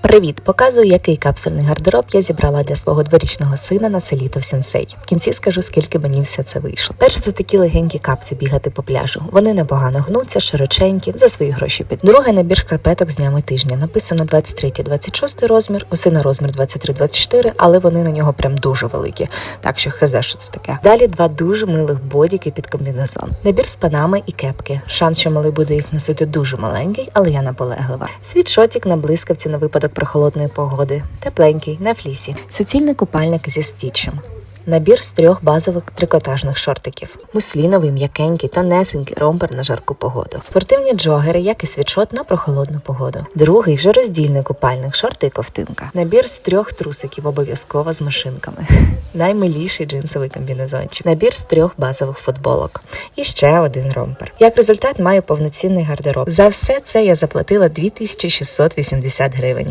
Привіт! Показую, який капсульний гардероб я зібрала для свого дворічного сина на це літо в кінці скажу, скільки мені все це вийшло. Перше, це такі легенькі капці бігати по пляжу. Вони непогано гнуться, широченькі, за свої гроші під. Друге набір шкарпеток з днями тижня. Написано 23-26 розмір, у сина розмір 23-24, але вони на нього прям дуже великі. Так що хз, що це таке. Далі два дуже милих бодіки під комбінезон. Набір з панами і кепки. Шанс, що малий буде їх носити дуже маленький, але я наполеглива. Світшотик на блискавці на випадок прохолодної погоди. Тепленький, на флісі. Суцільний купальник зі стічем. Набір з трьох базових трикотажних шортиків. Мусліновий, м'якенький, тонесенький ромпер на жарку погоду. Спортивні джогери, як і світшот на прохолодну погоду. Другий вже роздільний купальник, шорти і ковтинка. Набір з трьох трусиків, обов'язково з машинками. Наймиліший джинсовий комбінезончик. Набір з трьох базових футболок. І ще один ромпер. Як результат, маю повноцінний гардероб. За все це я заплатила 2680 гривень.